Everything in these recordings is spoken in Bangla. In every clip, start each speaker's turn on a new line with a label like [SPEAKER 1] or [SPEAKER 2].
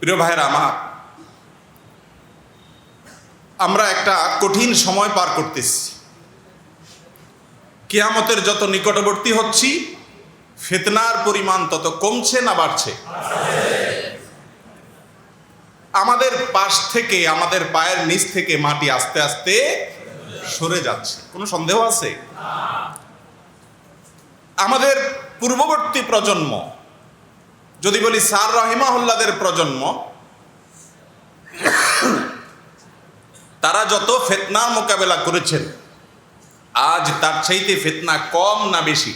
[SPEAKER 1] প্রিয় ভাইয়ের আমার, আমরা একটা কঠিন সময় পার করতেছি। কেয়ামতের যত নিকটবর্তী হচ্ছি, ফেতনার পরিমাণ তত কমছে না বাড়ছে। আমাদের পাশ থেকে, আমাদের পায়ের নিচ থেকে মাটি আস্তে আস্তে সরে যাচ্ছে। কোনো সন্দেহ আছে? আমাদের পূর্ববর্তী প্রজন্ম যদি বলি সার রহিমাহুল্লাদের প্রজন্ম, তারা যত ফেতনার মোকাবেলা করেছেন, আজ তার চাইতে ফেতনা কম না বেশি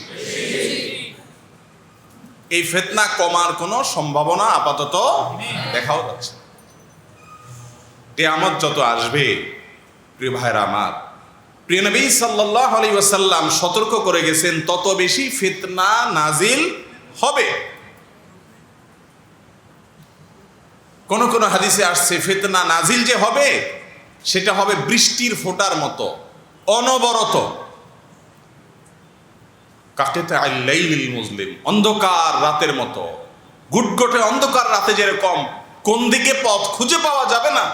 [SPEAKER 1] এই ফেতনা কমার কোনো সম্ভাবনা আপাতত দেখাও যাচ্ছে। কেয়ামত যত আসবে, প্রিয় ভাইরা আমার, প্রিয় নবী সাল্লাহ আলী ওয়াসাল্লাম সতর্ক করে গেছেন, তত বেশি ফিতনা নাজিল হবে কোন কোন হাদিসে আসছে, ফিতনা নাজিল যে হবে, সেটা হবে বৃষ্টির ফোঁটার মতো, অনবরত। আল্লাইলিল মুসলিম অন্ধকার রাতের মতো। গুটগটে অন্ধকার রাতে যেরকম, কোন দিকে পথ খুঁজে পাওয়া যাবে না।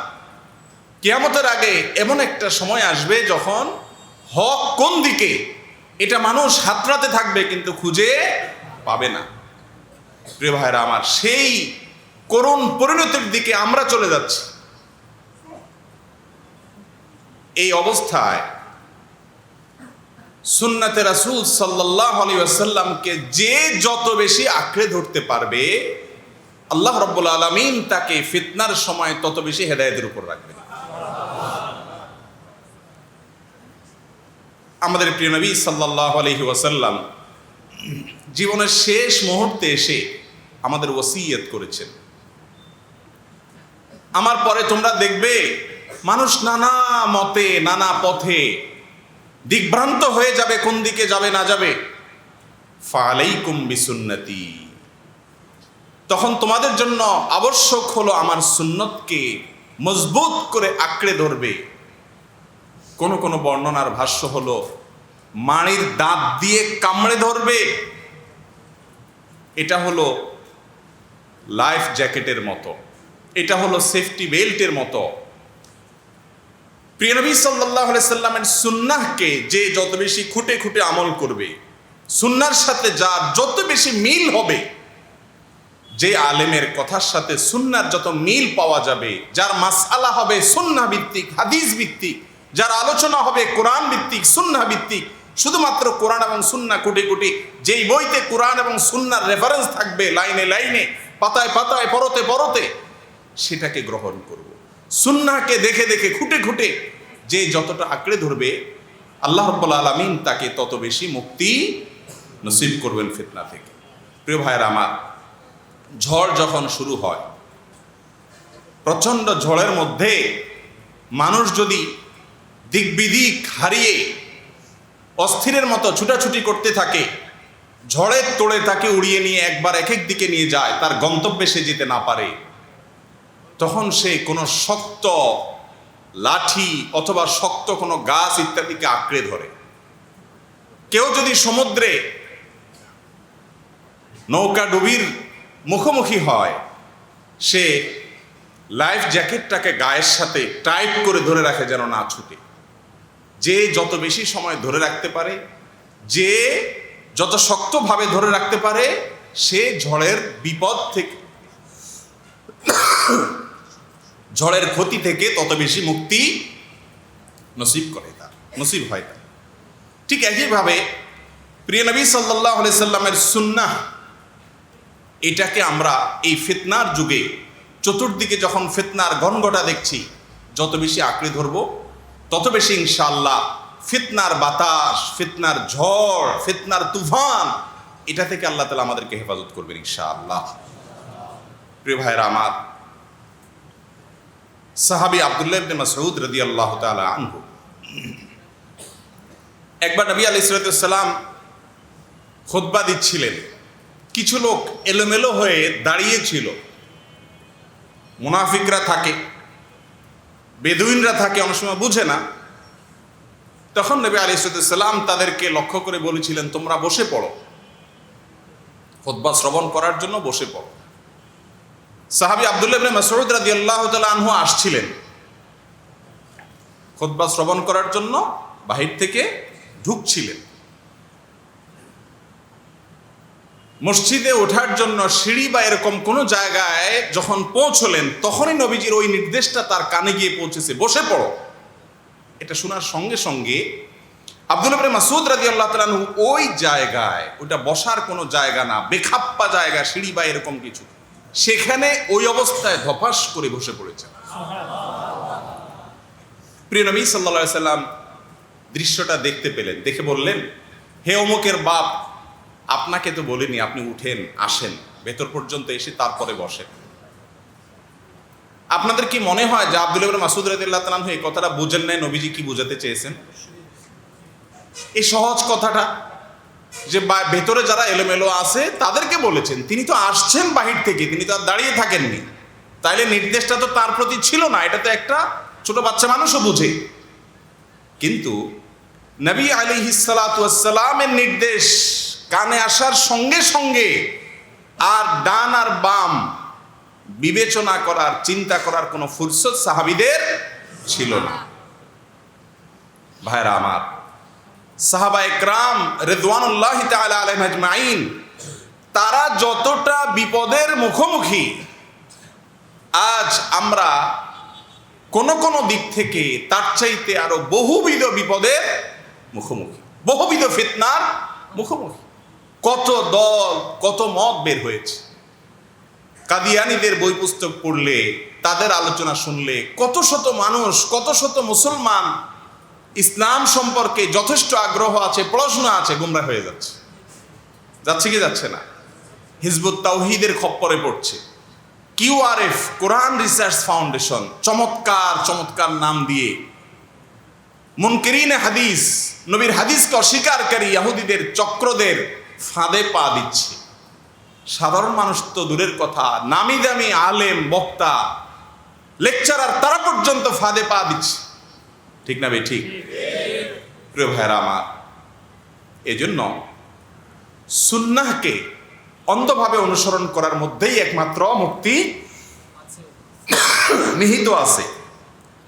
[SPEAKER 1] কেয়ামতের আগে এমন একটা সময় আসবে যখন হক কোন দিকে, এটা মানুষ হাতড়াতে থাকবে কিন্তু খুঁজে পাবে না। প্রিয় ভাইরা, আমার সেই করুণ পরিণতির দিকে আমরা চলে যাচ্ছি। এই অবস্থায় সুন্নাতে রাসূল সাল্লাল্লাহু আলাইহি যে যত বেশি আঁকড়ে ধরতে পারবে, আল্লাহ রব্বুল আলামিন তাকে ফিতনার সময় তত বেশি হেদায়েতের উপর রাখবে আমাদের প্রিয় নবী সাল্লাল্লাহু আলাইহি ওয়াসাল্লাম জীবনের শেষ মুহূর্তে এসে আমাদের ওসিয়ত করেছেন। আমার পরে তোমরা দেখবে, মানুষ নানা মতে, নানা পথে দিগ্ভ্রান্ত হয়ে যাবে, কোন দিকে যাবে, না যাবে। ফালেই ফালাইকুম বিসুন্নতি। তখন তোমাদের জন্য আবশ্যক হলো আমার সুন্নতকে মজবুত করে আঁকড়ে ধরবে। কোন কোন বর্ণনার ভাষ্য হলো, মাড়ির দাঁত দিয়ে কামড়ে ধরবে। এটা হলো লাইফ জ্যাকেটের মতো। এটা হলো সেফটি বেল্টের মতো। প্রিয়নবী সাল্লাহ সাল্লামের সুন্নাহকে যে যত বেশি খুঁটে খুঁটে আমল করবে সুন্নার সাথে যার যত বেশি মিল হবে, যে আলেমের কথার সাথে সুন্নার যত মিল পাওয়া যাবে, যার মাসালা হবে সুন্না ভিত্তিক, হাদিস ভিত্তিক, যার আলোচনা হবে কোরআন ভিত্তিক সুন্না ভিত্তিক, শুধুমাত্র কোরআন এবং সুন্না কুটি কুটি যেই বইতে কোরআন এবং সুন্নার রেফারেন্স থাকবে লাইনে লাইনে, পাতায় পাতায় পরতে পরতে সেটাকে গ্রহণ করব। সুন্নাকে দেখে দেখে, খুঁটে খুঁটে যে যতটা আঁকড়ে ধরবে, আল্লাহ রব্বুল আলমিন তাকে তত বেশি মুক্তি নসিব করবেন ফিতনা থেকে। প্রিয় ভাইয়ের আমার, ঝড় যখন শুরু হয়, প্রচণ্ড ঝড়ের মধ্যে মানুষ যদি দিকবিদিক হারিয়ে অস্থিরের মতো ছুটাছুটি করতে থাকে, ঝড়ের তোড়ে তাকে উড়িয়ে নিয়ে একবার এক এক দিকে নিয়ে যায়, তার গন্তব্যে সে যেতে না পারে। তখন সে কোনো শক্ত লাঠি অথবা শক্ত কোনো গাছ ইত্যাদিকে আঁকড়ে ধরে। কেউ যদি সমুদ্রে নৌকা ডুবির মুখোমুখি হয়, সে লাইফ জ্যাকেটটাকে গায়ের সাথে টাইট করে ধরে রাখে যেন না ছুটে। যে যত বেশি সময় ধরে রাখতে পারে, যে যত শক্তভাবে ধরে রাখতে পারে, সে ঝড়ের বিপদ থেকে ঝড়ের ক্ষতি থেকে তত বেশি মুক্তি নসিব করে তার, নসিব হয় তার। ঠিক একইভাবে প্রিয় নবী সাল্লাহ সাল্লামের সুন্নাহ, এটাকে আমরা এই ফিতনার যুগে চতুর্দিকে যখন ফিতনার গনগটা দেখছি, যত বেশি আঁকড়ে ধরব, তত বেশি ইনশাল্লাহ ফিতনার বাতাস, ফিতনার ঝড়, ফিতনার তুফান, এটা থেকে আল্লাহ তালা আমাদেরকে হেফাজত করবেন ইনশাআল্লাহ। প্রিয় ভাইরা আমার সাহাবি আবদুল্লাহ ইবনে মাসউদ রাদিয়াল্লাহু তাআলা আনহু। একবার নবী আলাইহিস সালাম খুতবা দিচ্ছিলেন। কিছু লোক এলোমেলো হয়ে দাঁড়িয়েছিল মুনাফিকরা থাকে, বেদুইনরা থাকে, অনেক সময় বুঝে না। তখন নবী আলী সালাম তাদেরকে লক্ষ্য করে বলেছিলেন, তোমরা বসে পড়ো। খোদবা শ্রবণ করার জন্য বসে পড়ো। সাহাবি আবদুল্লাহ ইবনে মাসউদ রাদিয়াল্লাহু তাআলা আনহু আসছিলেন খুতবা শ্রবণ করার জন্য বাহির থেকে ঢুকছিলেন। মসজিদে ওঠার জন্য সিঁড়ি বা এরকম কোনো জায়গায় যখন পৌঁছলেন, তখনই নবীজির ওই নির্দেশটা তার কানে গিয়ে পৌঁছেছে, বসে পড়ো। এটা শোনার সঙ্গে সঙ্গে আব্দুল ইবনে মাসুদ রাদিয়াল্লাহু তাআলা ওই জায়গায়, ওটা বসার কোনো জায়গা না, বেখাপ্পা জায়গা, সিঁড়ি বা এরকম কিছু। সেখানে ওই অবস্থায় ধপাস করে বসে পড়েছেন প্রিয় নবী সাল্লা সাল্লাম দৃশ্যটা দেখতে পেলেন, দেখে বললেন, হে অমুকের বাপ, আপনাকে তো বলিনি আপনি উঠেন, আসেন, ভেতর পর্যন্ত এসে তারপরে বসেন। আপনাদের কি মনে হয় যে আব্দুল ইবনে মাসুদ রাদিয়াল্লাহু তাআলা আনহু এই কথাটা বুঝেন নাই? নবীজি কি বোঝাতে চেয়েছেন? এই সহজ কথাটা যে ভেতরে যারা এলোমেলো আছে, তাদেরকে বলেছেন। তিনি তো আসছেন বাহির থেকে, তিনি তো আর দাঁড়িয়ে থাকেননি। তাইলে নির্দেশটা তো তার প্রতি ছিল না, এটা তো একটা ছোট বাচ্চা মানুষও বুঝে। কিন্তু নবী আলী হিসালামের নির্দেশ কানে আসার সঙ্গে সঙ্গে আর ডান আর বাম বিবেচনা করার, চিন্তা করার কোনো ফুরসত সাহাবিদের ছিল না। ভাইরা আমার সাহাবা একরাম রেদওয়ানুল্লাহ আলাইহিম আজমাইন, তারা যতটা বিপদের মুখোমুখি, আজ আমরা কোন কোন দিক থেকে তার চাইতে আরও বহুবিধ বিপদের মুখোমুখি, বহুবিধ ফিতনার মুখোমুখি। কত দল, কত মত বের হয়েছে। কাদিয়ানিদের বই পুস্তক পড়লে, তাদের আলোচনা শুনলে কত শত মানুষ, কত শত মুসলমান ইসলাম সম্পর্কে যথেষ্ট আগ্রহ আছে, পড়াশোনা আছে, গুমরা হয়ে যাচ্ছে। যাচ্ছে কি যাচ্ছে না? হিজবুত তাওহিদের খপ্পরে পড়ছে। কিউআরএফ কোরআন রিসার্চ ফাউন্ডেশন, চমৎকার চমৎকার নাম দিয়ে। মুনকিরিনে হাদিস, নবীর হাদিসকে অস্বীকারকারী ইয়াহুদিদের চক্রদের ফাঁদে পা দিচ্ছে। সাধারণ মানুষ তো দূরের কথা, নামি দামি আলেম, বক্তা, লেকচারার তারা পর্যন্ত ফাঁদে পা দিচ্ছে। ঠিক না ভাই? ঠিক। প্রিয় ভাইরা আমার, এজন্য সুন্নাহকে অন্ধভাবে অনুসরণ করার মধ্যেই একমাত্র মুক্তি নিহিত আছে।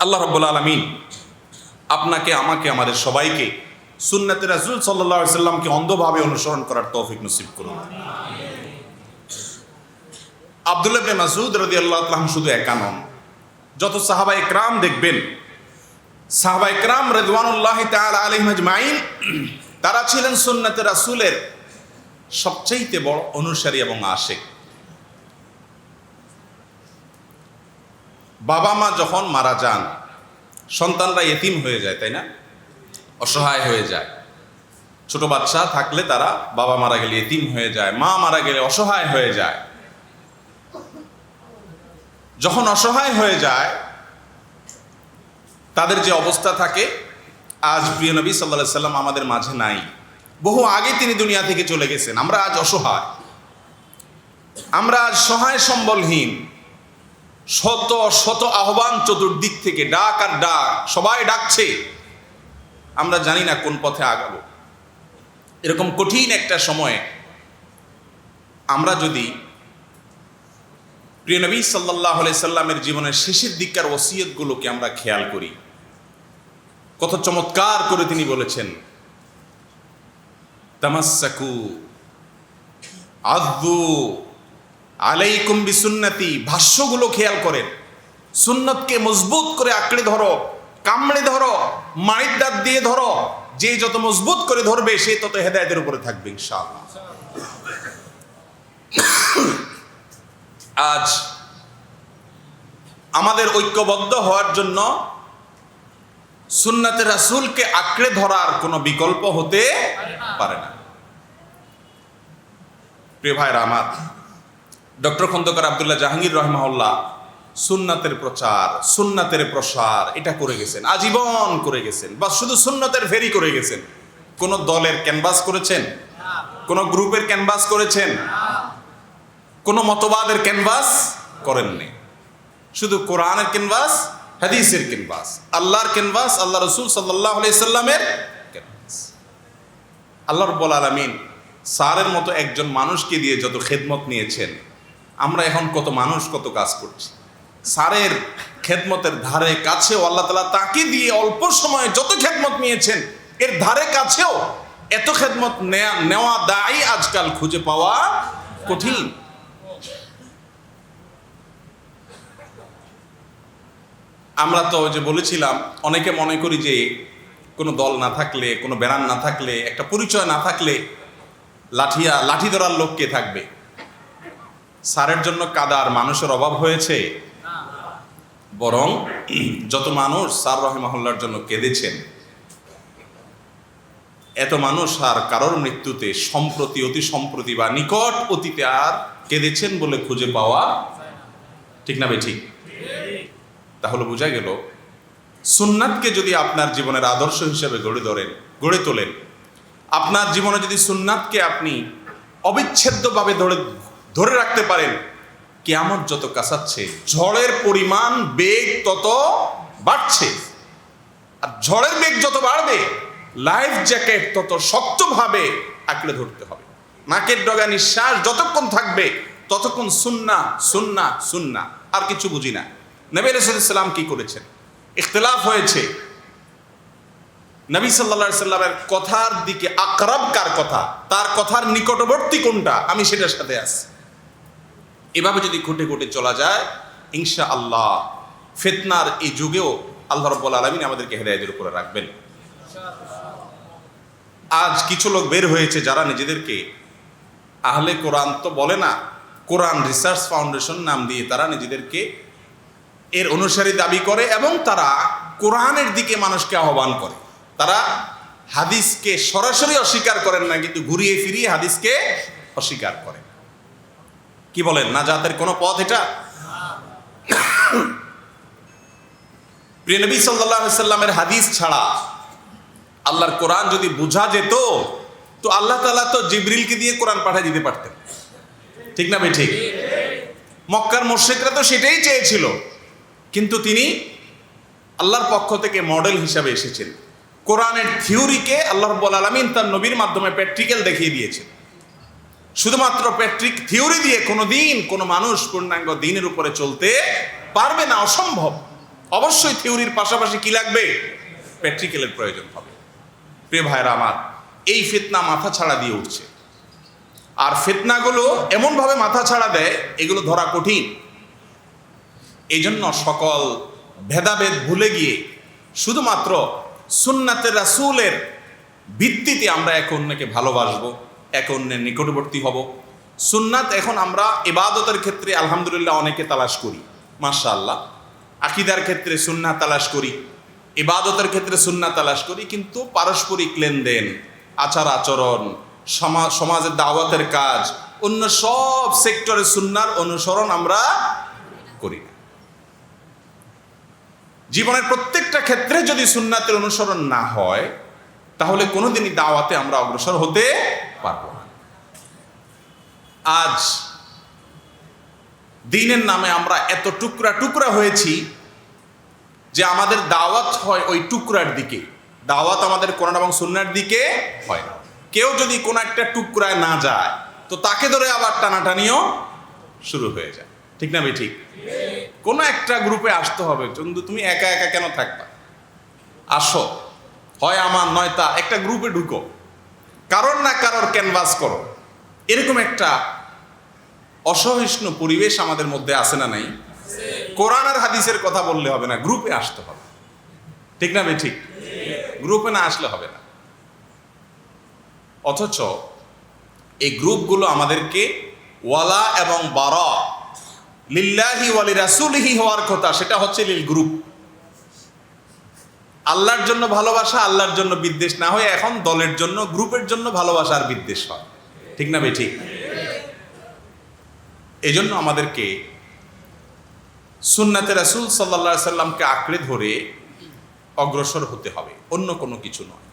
[SPEAKER 1] আল্লাহ রব্বুল আলমিন আপনাকে, আমাকে, আমাদের সবাইকে সুন্নাতে সাল্লাল্লাহু আলাইহি সাল্লামকে অন্ধভাবে অনুসরণ করার তৌফিক নসিব করুন। আব্দুল্লাহ ইবনে মাসউদ রাদিয়াল্লাহু তাআলা শুধু একা নন, যত সাহাবা একরাম দেখবেন সাহাবা একরাম রেদওয়ানুল্লাহ তাআলা আলাইহিম আজমাইন, তারা ছিলেন সুন্নাতে রাসূলের সবচাইতে বড় অনুসারী এবং আশেক। বাবা মা যখন মারা যান, সন্তানরা এতিম হয়ে যায়, তাই না? অসহায় হয়ে যায়। ছোট বাচ্চা থাকলে তারা বাবা মারা গেলে এতিম হয়ে যায়, মা মারা গেলে অসহায় হয়ে যায়। যখন অসহায় হয়ে যায় তাদের যে অবস্থা থাকে, আজ প্রিয় নবী সাল্লাহ সাল্লাম আমাদের মাঝে নাই। বহু আগে তিনি দুনিয়া থেকে চলে গেছেন। আমরা আজ অসহায়। আমরা আজ সহায় সম্বলহীন। শত শত আহ্বান চতুর্দিক থেকে ডাক আর ডাক সবাই ডাকছে। আমরা জানি না কোন পথে আগাবো। এরকম কঠিন একটা সময়ে আমরা যদি প্রিয় নবী সাল্লাহ সাল্লামের জীবনের শেষের দিককার ওসিয়তগুলোকে আমরা খেয়াল করি কত চমৎকার করে তিনি বলেছেন। তামাসাকু আদু আলাইকুম বিসুন্নতি, ভাষ্যগুলো খেয়াল করেন। সুন্নতকে মজবুত করে আঁকড়ে ধরো, কামড়ে ধরো মায়ের দাঁত দিয়ে ধরো, যে যত মজবুত করে ধরবে, সে তত হেদায়তের উপরে থাকবে, ইনশাআল্লাহ। আজ আমাদের ঐক্যবদ্ধ হওয়ার জন্য সুন্নাতে রাসুলকে আঁকড়ে ধরার কোনো বিকল্প হতে পারে না। প্রিয় ভাইরা আমার, ডক্টর খন্দকার আবদুল্লাহ জাহাঙ্গীর রহমাউল্লাহ সুন্নাতের প্রচার, সুন্নাতের প্রসার, এটা করে গেছেন, আজীবন করে গেছেন, বা শুধু সুন্নতের ফেরি করে গেছেন। কোন দলের ক্যানভাস করেছেন? কোন গ্রুপের ক্যানভাস করেছেন? কোন মতবাদের ক্যানভাস করেননি। শুধু কোরআনের ক্যানভাস হাদিসের ক্যানভাস। আল্লাহর ক্যানভাস, আল্লাহ রসুল সাল্লাহ সাল্লামের ক্যানভাস। আল্লাহ রব্বুল আলমিন স্যারের মতো একজন মানুষকে দিয়ে যত খেদমত নিয়েছেন, আমরা এখন কত মানুষ কত কাজ করছি। সারের খেদমতের ধারে কাছেও আল্লাহ তালা তাকে দিয়ে অল্প সময়ে যত খেদমত নিয়েছেন, এর ধারে কাছেও এত খেদমত নেওয়া দায়ী আজকাল খুঁজে পাওয়া কঠিন। আমরা তো যে বলেছিলাম, অনেকে মনে করি যে কোনো দল না থাকলে, কোনো ব্যানার না থাকলে, একটা পরিচয় না থাকলে লাঠিয়া লাঠি ধরার লোক কে থাকবে? সারের জন্য কাদার মানুষের অভাব হয়েছে। বরং যত মানুষ সার রহেমাহুল্লার জন্য কেঁদেছেন, এত মানুষ আর কারোর মৃত্যুতে সম্প্রতি, অতি সম্প্রতি বা নিকট অতীতে আর কেঁদেছেন বলে খুঁজে পাওয়া ঠিক না বে ঠিক? তাহলে বোঝা গেল, সুন্নাতকে যদি আপনার জীবনের আদর্শ হিসেবে গড়ে ধরেন, গড়ে তোলেন, আপনার জীবনে যদি সুন্নাতকে আপনি অবিচ্ছেদ্যভাবে ধরে ধরে রাখতে পারেন কেমন যত কাছাচ্ছে ঝড়ের পরিমাণ বেগ তত বাড়ছে। আর ঝড়ের বেগ যত বাড়বে লাইফ জ্যাকেট তত শক্তভাবে আঁকড়ে ধরতে হবে। নাকের ডগা নিঃশ্বাস যতক্ষণ থাকবে, ততক্ষণ সুন্না সুন্না সুন্না আর কিছু বুঝি না। নবী রসুলাম কি করেছেন? ইখতলাফ হয়েছে। নবী সাল্লা সাল্লামের কথার দিকে আকরাব কার কথা? তার কথার নিকটবর্তী কোনটা? আমি সেটার সাথে আছি। এভাবে যদি খুঁটে খুঁটে চলা যায় ইনশা আল্লাহ ফেতনার এই যুগেও আল্লাহ রব্বুল আলমিন আমাদেরকে হেদায়তের উপরে রাখবেন। আজ কিছু লোক বের হয়েছে যারা নিজেদেরকে আহলে কোরআন তো বলে না, কোরআন রিসার্চ ফাউন্ডেশন নাম দিয়ে তারা নিজেদেরকে এর অনুসারী দাবি করে এবং তারা কোরআনের দিকে মানুষকে আহ্বান করে। তারা হাদিসকে সরাসরি অস্বীকার করেন না, কিন্তু ঘুরিয়ে ফিরিয়ে হাদিসকে অস্বীকার করে কি বলেন না যাদের কোনো পথ এটা? প্রিয় নবী সাল্লাহ সাল্লামের হাদিস ছাড়া আল্লাহর কোরআন যদি বোঝা যেত, তো আল্লাহ তালা তো জিবরিলকে দিয়ে কোরআন পাঠিয়ে দিতে পারতেন। ঠিক না ভাই, ঠিক? মক্কার মোর্শেকরা তো সেটাই চেয়েছিল। কিন্তু তিনি আল্লাহর পক্ষ থেকে মডেল হিসাবে এসেছেন। কোরআনের থিওরিকে আল্লাহ রব্বুল আলমিন তার নবীর মাধ্যমে প্র্যাকটিক্যাল দেখিয়ে দিয়েছেন। শুধুমাত্র প্যাট্রিক থিওরি দিয়ে কোনো দিন কোনো মানুষ পূর্ণাঙ্গ দিনের উপরে চলতে পারবে না, অসম্ভব। অবশ্যই থিওরির পাশাপাশি কি লাগবে? প্র্যাকটিক্যালের প্রয়োজন হবে। প্রিয় ভাইরা আমার, এই ফিতনা মাথা ছাড়া দিয়ে উঠছে। আর ফিতনাগুলো এমনভাবে মাথা ছাড়া দেয়, এগুলো ধরা কঠিন। এই জন্য সকল ভেদাভেদ ভুলে গিয়ে শুধুমাত্র সুন্নাতে রাসূলের ভিত্তিতে আমরা এক অন্যকে ভালোবাসবো, এক অন্যের নিকটবর্তী হব। সুন্নাত এখন আমরা ইবাদতের ক্ষেত্রে আলহামদুলিল্লাহ অনেকে তালাশ করি, মাশাআল্লাহ। আকিদার ক্ষেত্রে সুন্না তালাশ করি, ইবাদতের ক্ষেত্রে সুন্না তালাশ করি, কিন্তু পারস্পরিক লেনদেন, আচার আচরণ সমাজ সমাজের দাওয়াতের কাজ, অন্য সব সেক্টরে সুন্নার অনুসরণ আমরা করি না জীবনের প্রত্যেকটা ক্ষেত্রে যদি সুন্নাতের অনুসরণ না হয়, তাহলে কোনোদিনই দাওয়াতে আমরা অগ্রসর হতে পারব না। আজ দিনের নামে আমরা এত টুকরা টুকরা হয়েছি যে আমাদের দাওয়াত হয় ওই টুকরার দিকে। দাওয়াত আমাদের কোরআন এবং সুন্নার দিকে হয় না। কেউ যদি কোনো একটা টুকরায় না যায়, তো তাকে ধরে আবার টানাটানিও শুরু হয়ে যায়। ঠিক না ভাই, ঠিক? কোনো একটা গ্রুপে আসতে হবে, কিন্তু তুমি একা একা কেন থাকবা? আসো। হয় আমার, নয় তা, একটা গ্রুপে ঢুকো। কারোর না কারোর ক্যানভাস করো। এরকম একটা অসহিষ্ণু পরিবেশ আমাদের মধ্যে আছে না নাই? কোরআন আর হাদিসের কথা বললে হবে না গ্রুপে আসতে হবে। ঠিক না ভাই, ঠিক? গ্রুপে না আসলে হবে না। অথচ এই গ্রুপগুলো আমাদেরকে ওয়ালা এবং বারা লিল্লাহি ওয়ালি রাসুলিহি হওয়ার কথা, সেটা হচ্ছে লিল গ্রুপ আল্লাহর জন্য ভালোবাসা, আল্লাহর জন্য বিদ্বেষ না হয়ে এখন দলের জন্য, গ্রুপের জন্য ভালোবাসা আর বিদ্বেষ হয়। ঠিক না ভাই? ঠিক। এই জন্য আমাদেরকে সুন্নাতে রাসুল সাল্লা সাল্লামকে আঁকড়ে ধরে অগ্রসর হতে হবে, অন্য কোনো কিছু নয়।